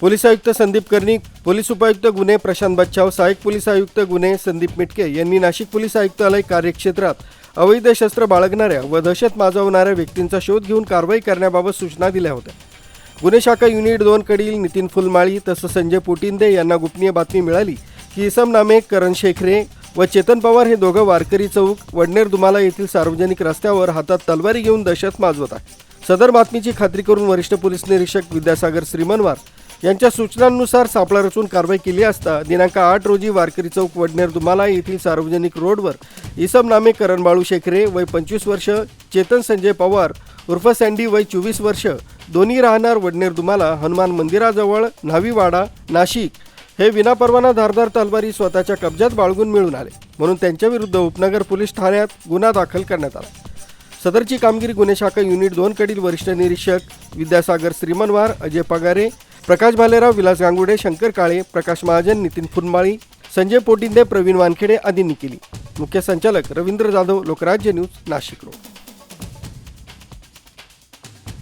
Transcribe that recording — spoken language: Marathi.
पोलीस आयुक्त संदीप कर्णिक पोलीस उपायुक्त गुन्हे प्रशांत बच्चाव सहाय्यक पोलीस आयुक्त गुन्हे संदीप मिटके यांनी नाशिक पोलीस आयुक्तालय कार्यक्षेत्रात अवैध शस्त्र बाळगणाऱ्या व दहशत माजवणाऱ्या व्यक्तींचा शोध घेऊन कारवाई करण्याबाबत सूचना दिल्या होत्या. गुन्हे शाखा युनिट दोन कडील नितीन फुलमाळी तसंच संजय पोटिंदे यांना गोपनीय बातमी मिळाली की इसम नामे करण शेखरे व चेतन पवार हे दोघं वारकरी चौक वडनेर दुमाला येथील सार्वजनिक रस्त्यावर हातात तलवारी घेऊन दहशत माजवत आहे सदर बातमीची खात्री करून वरिष्ठ पोलीस निरीक्षक विद्यासागर श्रीमनवार यांच्या सूचनांनुसार सापळा रचून कारवाई केली असता दिनांक आठ रोजी वारकरी चौक वडनेर दुमाला येथील सार्वजनिक रोडवर इसम नामे करण बाळू शेखरे वय पंचवीस वर्ष चेतन संजय पवार उर्फ सँडी वय चोवीस वर्ष दोन्ही राहणार वडनेर दुमाला हनुमान मंदिराजवळ न्हावीवाडा नाशिक. हे विनापरवाना धारदार तलवारी स्वतःच्या कब्जात बाळगून मिळून आले म्हणून त्यांच्याविरुद्ध उपनगर पोलीस ठाण्यात गुन्हा दाखल करण्यात आला. सदरची कामगिरी गुन्हे शाखा युनिट दोनकडील वरिष्ठ निरीक्षक विद्यासागर श्रीमनवार अजय पगारे प्रकाश भालेराव विलास गांगुडे शंकर काळे प्रकाश महाजन नितीन फुनमाळी संजय पोटिंदे प्रवीण वानखेडे आदींनी केली. मुख्य संचालक रवींद्र जाधव लोकराज्य न्यूज नाशिक रोड.